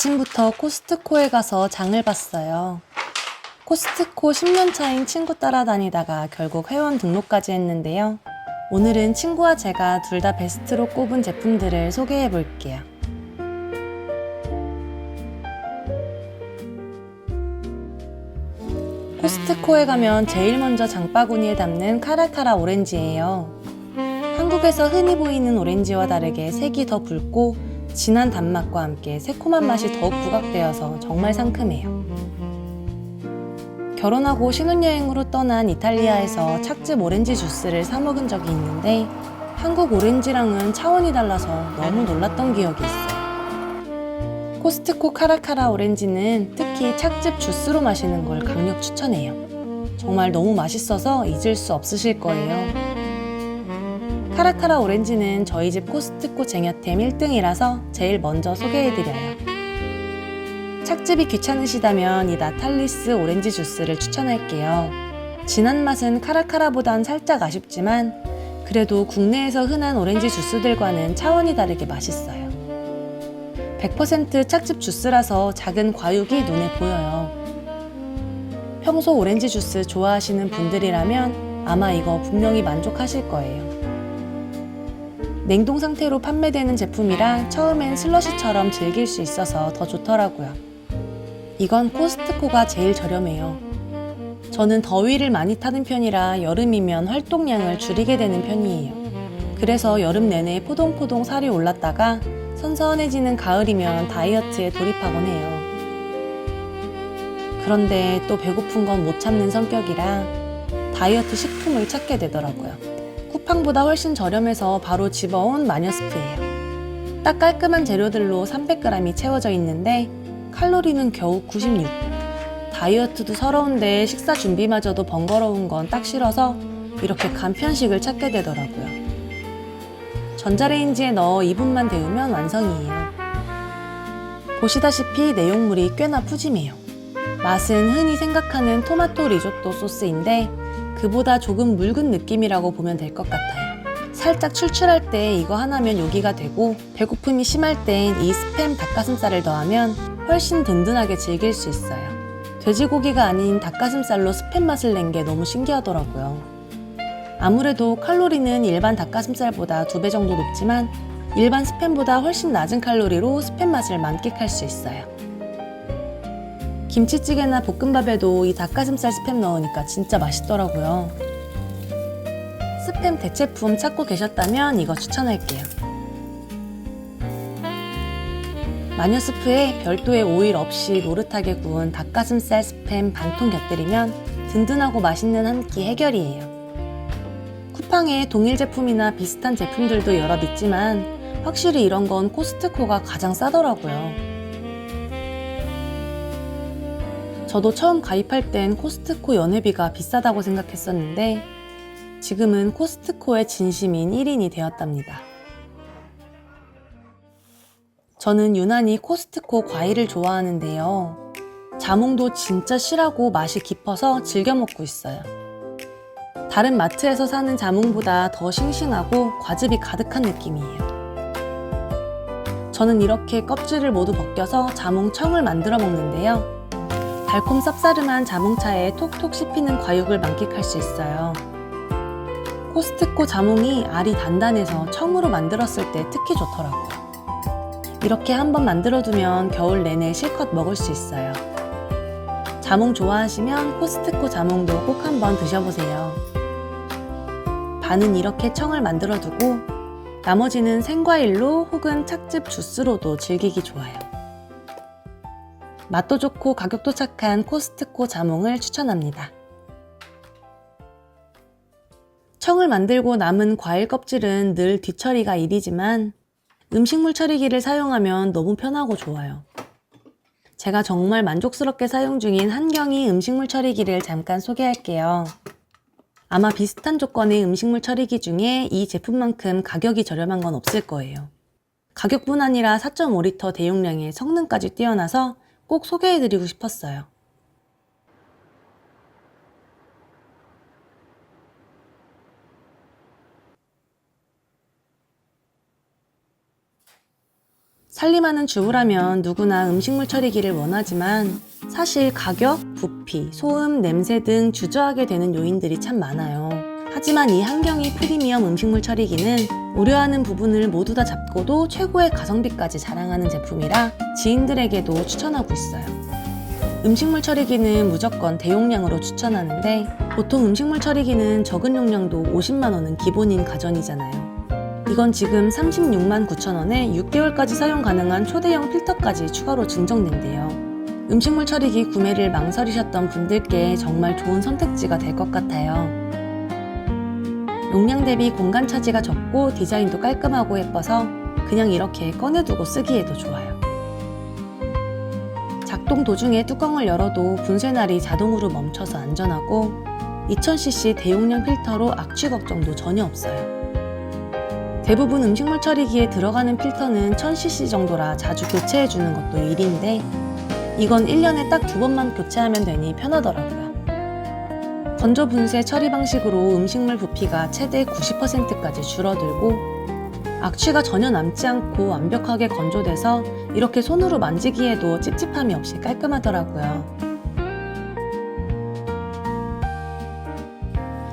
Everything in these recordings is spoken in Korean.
아침부터 코스트코에 가서 장을 봤어요. 코스트코 10년 차인 친구 따라다니다가 결국 회원 등록까지 했는데요. 오늘은 친구와 제가 둘 다 베스트로 꼽은 제품들을 소개해 볼게요. 코스트코에 가면 제일 먼저 장바구니에 담는 카라카라 오렌지예요. 한국에서 흔히 보이는 오렌지와 다르게 색이 더 붉고 진한 단맛과 함께 새콤한 맛이 더욱 부각되어서 정말 상큼해요. 결혼하고 신혼여행으로 떠난 이탈리아에서 착즙 오렌지 주스를 사 먹은 적이 있는데 한국 오렌지랑은 차원이 달라서 너무 놀랐던 기억이 있어요. 코스트코 카라카라 오렌지는 특히 착즙 주스로 마시는 걸 강력 추천해요. 정말 너무 맛있어서 잊을 수 없으실 거예요. 카라카라 오렌지는 저희 집 코스트코 쟁여템 1등이라서 제일 먼저 소개해드려요. 착즙이 귀찮으시다면 이 나탈리스 오렌지 주스를 추천할게요. 진한 맛은 카라카라보단 살짝 아쉽지만 그래도 국내에서 흔한 오렌지 주스들과는 차원이 다르게 맛있어요. 100% 착즙 주스라서 작은 과육이 눈에 보여요. 평소 오렌지 주스 좋아하시는 분들이라면 아마 이거 분명히 만족하실 거예요. 냉동 상태로 판매되는 제품이라 처음엔 슬러시처럼 즐길 수 있어서 더 좋더라고요. 이건 코스트코가 제일 저렴해요. 저는 더위를 많이 타는 편이라 여름이면 활동량을 줄이게 되는 편이에요. 그래서 여름 내내 포동포동 살이 올랐다가 선선해지는 가을이면 다이어트에 돌입하곤 해요. 그런데 또 배고픈 건 못 참는 성격이라 다이어트 식품을 찾게 되더라고요. 쿠팡보다 훨씬 저렴해서 바로 집어온 마녀스프예요. 딱 깔끔한 재료들로 300g이 채워져 있는데 칼로리는 겨우 96. 다이어트도 서러운데 식사 준비마저도 번거로운 건 딱 싫어서 이렇게 간편식을 찾게 되더라고요. 전자레인지에 넣어 2분만 데우면 완성이에요. 보시다시피 내용물이 꽤나 푸짐해요. 맛은 흔히 생각하는 토마토 리조또 소스인데 그보다 조금 묽은 느낌이라고 보면 될 것 같아요. 살짝 출출할 때 이거 하나면 요기가 되고 배고픔이 심할 땐 이 스팸 닭가슴살을 더하면 훨씬 든든하게 즐길 수 있어요. 돼지고기가 아닌 닭가슴살로 스팸 맛을 낸 게 너무 신기하더라고요. 아무래도 칼로리는 일반 닭가슴살보다 두 배 정도 높지만 일반 스팸보다 훨씬 낮은 칼로리로 스팸 맛을 만끽할 수 있어요. 김치찌개나 볶음밥에도 이 닭가슴살 스팸 넣으니까 진짜 맛있더라고요. 스팸 대체품 찾고 계셨다면 이거 추천할게요. 마녀 스프에 별도의 오일 없이 노릇하게 구운 닭가슴살 스팸 반통 곁들이면 든든하고 맛있는 한 끼 해결이에요. 쿠팡에 동일 제품이나 비슷한 제품들도 여럿 있지만 확실히 이런 건 코스트코가 가장 싸더라고요. 저도 처음 가입할 땐 코스트코 연회비가 비싸다고 생각했었는데 지금은 코스트코의 진심인 1인이 되었답니다. 저는 유난히 코스트코 과일을 좋아하는데요. 자몽도 진짜 실하고 맛이 깊어서 즐겨 먹고 있어요. 다른 마트에서 사는 자몽보다 더 싱싱하고 과즙이 가득한 느낌이에요. 저는 이렇게 껍질을 모두 벗겨서 자몽청을 만들어 먹는데요. 달콤 쌉싸름한 자몽차에 톡톡 씹히는 과육을 만끽할 수 있어요. 코스트코 자몽이 알이 단단해서 청으로 만들었을 때 특히 좋더라고요. 이렇게 한번 만들어두면 겨울 내내 실컷 먹을 수 있어요. 자몽 좋아하시면 코스트코 자몽도 꼭 한번 드셔보세요. 반은 이렇게 청을 만들어두고 나머지는 생과일로 혹은 착즙 주스로도 즐기기 좋아요. 맛도 좋고 가격도 착한 코스트코 자몽을 추천합니다. 청을 만들고 남은 과일 껍질은 늘 뒤처리가 일이지만 음식물 처리기를 사용하면 너무 편하고 좋아요. 제가 정말 만족스럽게 사용 중인 한경이 음식물 처리기를 잠깐 소개할게요. 아마 비슷한 조건의 음식물 처리기 중에 이 제품만큼 가격이 저렴한 건 없을 거예요. 가격뿐 아니라 4.5리터 대용량에 성능까지 뛰어나서 꼭 소개해드리고 싶었어요. 살림하는 주부라면 누구나 음식물 처리기를 원하지만 사실 가격, 부피, 소음, 냄새 등 주저하게 되는 요인들이 참 많아요. 하지만 이 한경이 프리미엄 음식물 처리기는 우려하는 부분을 모두 다 잡고도 최고의 가성비까지 자랑하는 제품이라 지인들에게도 추천하고 있어요. 음식물 처리기는 무조건 대용량으로 추천하는데 보통 음식물 처리기는 적은 용량도 50만 원은 기본인 가전이잖아요. 이건 지금 36만 9천 원에 6개월까지 사용 가능한 초대형 필터까지 추가로 증정된대요. 음식물 처리기 구매를 망설이셨던 분들께 정말 좋은 선택지가 될 것 같아요. 용량 대비 공간 차지가 적고 디자인도 깔끔하고 예뻐서 그냥 이렇게 꺼내두고 쓰기에도 좋아요. 작동 도중에 뚜껑을 열어도 분쇄날이 자동으로 멈춰서 안전하고 2000cc 대용량 필터로 악취 걱정도 전혀 없어요. 대부분 음식물 처리기에 들어가는 필터는 1000cc 정도라 자주 교체해주는 것도 일인데 이건 1년에 딱 두 번만 교체하면 되니 편하더라고요. 건조 분쇄 처리 방식으로 음식물 부피가 최대 90%까지 줄어들고 악취가 전혀 남지 않고 완벽하게 건조돼서 이렇게 손으로 만지기에도 찝찝함이 없이 깔끔하더라고요.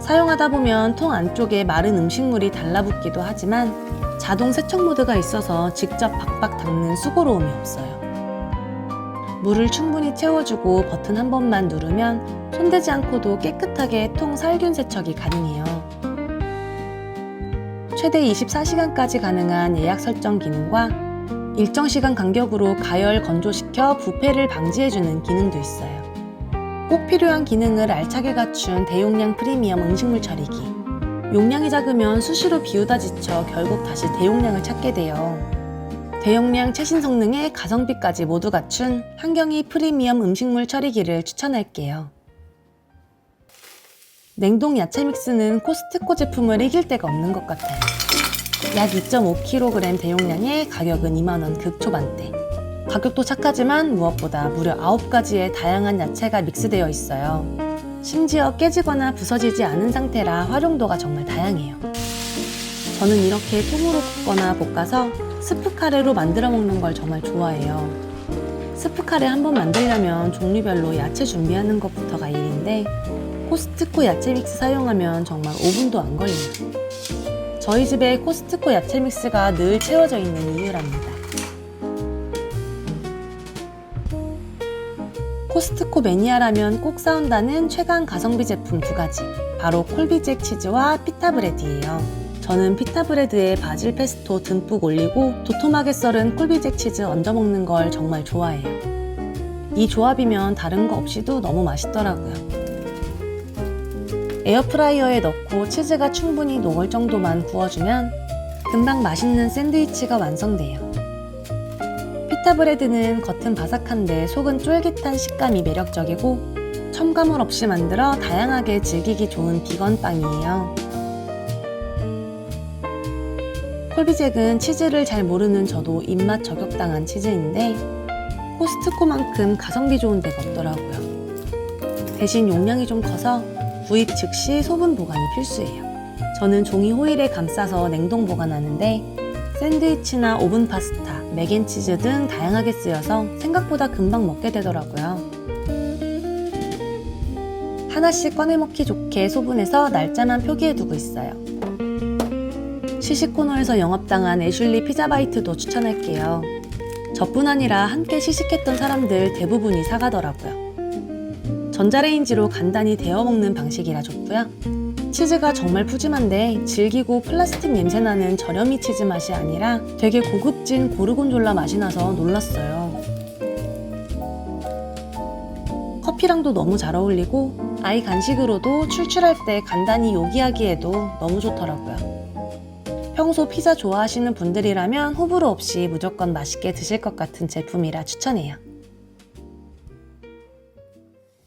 사용하다 보면 통 안쪽에 마른 음식물이 달라붙기도 하지만 자동 세척 모드가 있어서 직접 박박 닦는 수고로움이 없어요. 물을 충분히 채워주고 버튼 한 번만 누르면 손대지 않고도 깨끗하게 통 살균 세척이 가능해요. 최대 24시간까지 가능한 예약 설정 기능과 일정 시간 간격으로 가열 건조시켜 부패를 방지해주는 기능도 있어요. 꼭 필요한 기능을 알차게 갖춘 대용량 프리미엄 음식물 처리기. 용량이 작으면 수시로 비우다 지쳐 결국 다시 대용량을 찾게 돼요. 대용량 최신 성능에 가성비까지 모두 갖춘 한경이 프리미엄 음식물 처리기를 추천할게요. 냉동 야채 믹스는 코스트코 제품을 이길 데가 없는 것 같아요. 약 2.5kg 대용량에 가격은 2만원 극초반대. 가격도 착하지만 무엇보다 무려 9가지의 다양한 야채가 믹스되어 있어요. 심지어 깨지거나 부서지지 않은 상태라 활용도가 정말 다양해요. 저는 이렇게 통으로 굽거나 볶아서 스프 카레로 만들어 먹는 걸 정말 좋아해요. 스프 카레 한번 만들려면 종류별로 야채 준비하는 것부터가 일인데 코스트코 야채 믹스 사용하면 정말 5분도 안 걸려요. 저희 집에 코스트코 야채 믹스가 늘 채워져 있는 이유랍니다. 코스트코 매니아라면 꼭 사온다는 최강 가성비 제품 두 가지. 바로 콜비잭 치즈와 피타 브레드예요. 저는 피타브레드에 바질 페스토 듬뿍 올리고 도톰하게 썰은 콜비잭 치즈 얹어 먹는 걸 정말 좋아해요. 이 조합이면 다른 거 없이도 너무 맛있더라고요. 에어프라이어에 넣고 치즈가 충분히 녹을 정도만 구워주면 금방 맛있는 샌드위치가 완성돼요. 피타브레드는 겉은 바삭한데 속은 쫄깃한 식감이 매력적이고 첨가물 없이 만들어 다양하게 즐기기 좋은 비건 빵이에요. 콜비잭은 치즈를 잘 모르는 저도 입맛 저격당한 치즈인데 코스트코만큼 가성비 좋은 데가 없더라고요. 대신 용량이 좀 커서 구입 즉시 소분 보관이 필수예요. 저는 종이 호일에 감싸서 냉동 보관하는데 샌드위치나 오븐 파스타, 맥앤치즈 등 다양하게 쓰여서 생각보다 금방 먹게 되더라고요. 하나씩 꺼내 먹기 좋게 소분해서 날짜만 표기해 두고 있어요. 시식 코너에서 영업당한 애슐리 피자바이트도 추천할게요. 저뿐 아니라 함께 시식했던 사람들 대부분이 사가더라고요. 전자레인지로 간단히 데워 먹는 방식이라 좋고요. 치즈가 정말 푸짐한데 질기고 플라스틱 냄새나는 저렴이 치즈 맛이 아니라 되게 고급진 고르곤졸라 맛이 나서 놀랐어요. 커피랑도 너무 잘 어울리고 아이 간식으로도 출출할 때 간단히 요기하기에도 너무 좋더라고요. 평소 피자 좋아하시는 분들이라면 호불호 없이 무조건 맛있게 드실 것 같은 제품이라 추천해요.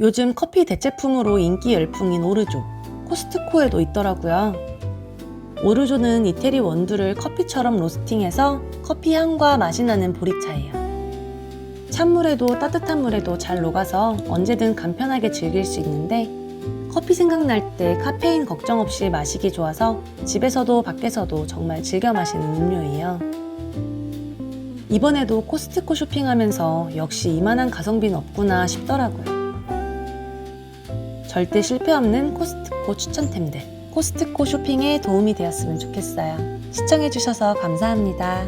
요즘 커피 대체품으로 인기 열풍인 오르조. 코스트코에도 있더라고요. 오르조는 이태리 원두를 커피처럼 로스팅해서 커피 향과 맛이 나는 보리차예요. 찬물에도 따뜻한 물에도 잘 녹아서 언제든 간편하게 즐길 수 있는데 커피 생각날 때 카페인 걱정 없이 마시기 좋아서 집에서도 밖에서도 정말 즐겨 마시는 음료예요. 이번에도 코스트코 쇼핑하면서 역시 이만한 가성비는 없구나 싶더라고요. 절대 실패 없는 코스트코 추천템들. 코스트코 쇼핑에 도움이 되었으면 좋겠어요. 시청해주셔서 감사합니다.